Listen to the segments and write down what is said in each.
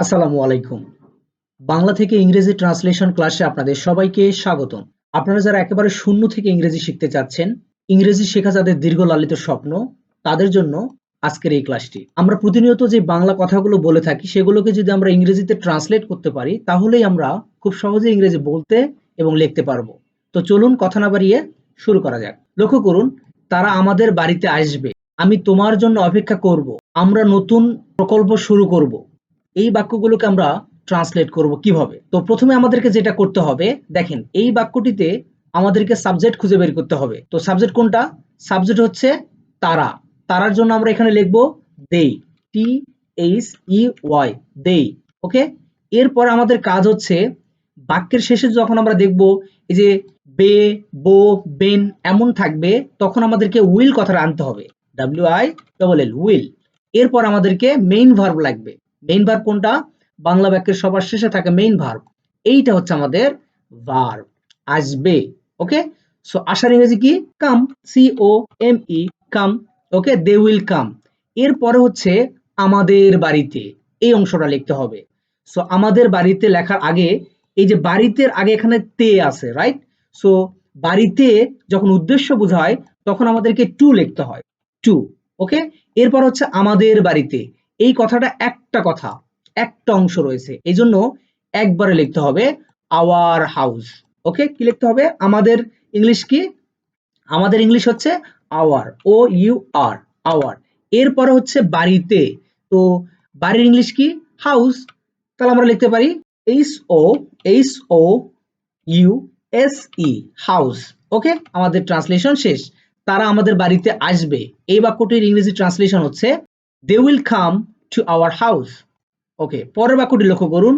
আসসালামু আলাইকুম। বাংলা থেকে ইংরেজি ট্রান্সলেশন ক্লাসে আপনাদের সবাইকে স্বাগতম। আপনারা যারা একেবারে শূন্য থেকে ইংরেজি শিখতে চাচ্ছেন, ইংরেজি শেখা যাদের দীর্ঘ লালিত স্বপ্ন, তাদের জন্য আজকের এই ক্লাসটি। আমরা প্রতিনিয়ত যে বাংলা কথাগুলো বলে থাকি, সেগুলোকে যদি আমরা ইংরেজিতে ট্রান্সলেট করতে পারি, তাহলেই আমরা খুব সহজে ইংরেজি বলতে এবং লিখতে পারব। তো চলুন কথা না বাড়িয়ে শুরু করা যাক। লক্ষ্য করুন, তারা আমাদের বাড়িতে আসবে। আমি তোমার জন্য অপেক্ষা করব। আমরা নতুন প্রকল্প শুরু করব। এই বাক্যগুলোকে আমরা ট্রান্সলেট করব কীভাবে? তো প্রথমে আমাদেরকে যেটা করতে হবে, দেখেন, এই বাক্যটিতে আমাদেরকে সাবজেক্ট খুঁজে বের করতে হবে। তো সাবজেক্ট কোনটা? সাবজেক্ট হচ্ছে তারা। তারার জন্য আমরা এখানে লিখব দে টি এইচ ই ওয়াই দে ওকে এরপর আমাদের কাজ হচ্ছে বাক্যের শেষে যখন আমরা দেখব এই যে বে, বো, বেন এমন থাকবে, তখন আমাদেরকে উইল কথাটা আনতে হবে। W I double L will এরপর আমাদেরকে মেইন ভার্ব লাগবে। মেইন ভার্ব কোনটা? বাংলা বাক্যের সবার শেষে থাকে মেইন ভার্ব এইটা হচ্ছে আমাদের ভার্ব আসবে ওকে সো আসার ইংরেজি কি? Come C O M E come okay they will come এরপরে হচ্ছে আমাদের বাড়িতে, এই অংশটা লিখতে হবে। সো আমাদের বাড়িতে লেখার আগে, এই যে বাড়িতে আগে এখানে তে আছে রাইট সো বাড়িতে যখন উদ্দেশ্য বোঝায়, তখন আমাদেরকে টু লিখতে হয় টু ওকে এরপর হচ্ছে আমাদের বাড়িতে এই কথাটা একটা কথা, একটা অংশ রয়েছে। এই জন্য একবারে লিখতে হবে আওয়ার হাউস ওকে কি লিখতে হবে? আমাদের ইংলিশ কি? আমাদের ইংলিশ হচ্ছে our O U R our এরপরে হচ্ছে বাড়িতে, তো বাড়ির ইংলিশ কি? হাউস তাহলে আমরা লিখতে পারি H O H O U S E house okay আমাদের ট্রান্সলেশন শেষ। তারা আমাদের বাড়িতে আসবে। এই বাক্যটির ইংরেজি ট্রান্সলেশন হচ্ছে they will come to our house okay পরের বাক্যটি লক্ষ্য করুন।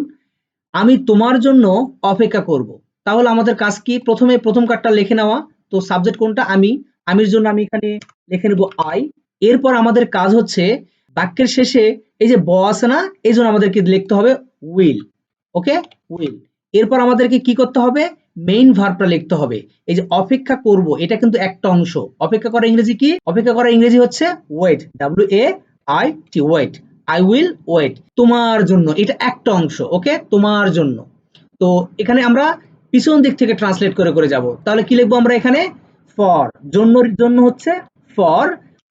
আমি তোমার জন্য অপেক্ষা করব। তাহলে আমাদের কাজ কি? প্রথমে প্রথম কার্ডটা লিখে নেওয়া। তো সাবজেক্ট কোনটা? আমি। আমির জন্য আমি এখানে লিখে নেব আই এরপর আমাদের কাজ হচ্ছে বাক্যের শেষে এই যে ব আছে না, এই জন্য আমাদেরকে লিখতে হবে উইল ওকে উইল এরপর আমাদেরকে কি করতে হবে? মেইন ভার্বটা লিখতে হবে। এই যে অপেক্ষা করব, এটা কিন্তু একটা অংশ। অপেক্ষা করা ইংরেজি কি? অপেক্ষা করা ইংরেজি হচ্ছে wait W A I T wait I will wait তোমার জন্য। এটা একটা অংশ ওকে তোমার জন্য। তো এখানে আমরা পিছন দিক থেকে ট্রান্সলেট করে করে যাব। তাহলে কি লিখব আমরা এখানে? ফর জন্যর জন্য হচ্ছে ফর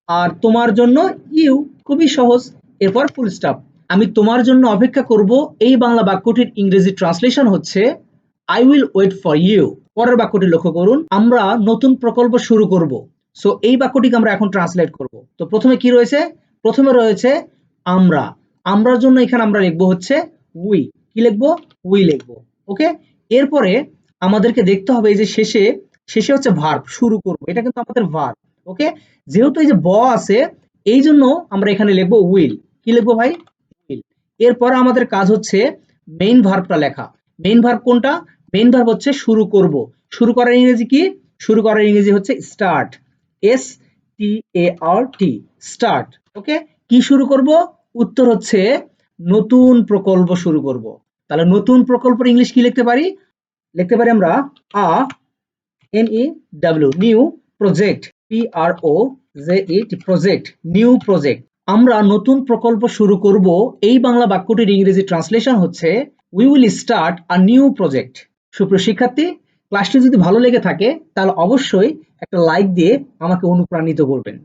আর তোমার জন্য ইউ খুবই সহজ। এরপর ফুল স্টপ আমি তোমার জন্য অপেক্ষা করব। এই বাংলা বাক্যটির ইংরেজি ট্রান্সলেশন হচ্ছে I will wait for you পরের বাক্যটি লক্ষ্য করুন। আমরা নতুন প্রকল্প শুরু করব। সো এই বাক্যটিকে আমরা এখন ট্রান্সলেট করব। তো প্রথমে কি রয়েছে? প্রথমে রয়েছে আমরা। আমরার জন্য এখানে আমরা লিখব হচ্ছে উই কি লিখব? উই লিখব। ওকে এরপরে আমাদেরকে দেখতে হবে এই যে শেষে শেষে হচ্ছে ভার্ব শুরু করব। এটা কিন্তু আমাদের ভার্ব ওকে যেহেতু এই যে ব আছে এই জন্য আমরা এখানে লিখব উইল কি লিখব ভাই? উইল এরপর আমাদের কাজ হচ্ছে মেইন ভার্বটা লেখা। মেইন ভার্ব কোনটা? মেইন ভার্ব হচ্ছে শুরু করব। শুরু করার ইংরেজি কি? শুরু করার ইংরেজি হচ্ছে start S T A R T start okay কি শুরু করব? উত্তর হচ্ছে নতুন প্রকল্প শুরু করব। তাহলে নতুন প্রকল্পের ইংলিশ কি লিখতে পারি? লিখতে পারি আমরা আ, N E W, new project, P, R, O, J, E, T, project, new project. আমরা নতুন প্রকল্প শুরু করব। এই বাংলা বাক্যটির ইংরেজি ট্রান্সলেশন হচ্ছে we will start a new project সুপ্রিয় শিক্ষার্থী ক্লাসটি যদি ভালো লেগে থাকে, তাহলে অবশ্যই একটা লাইক দিয়ে আমাকে অনুপ্রাণিত করবেন।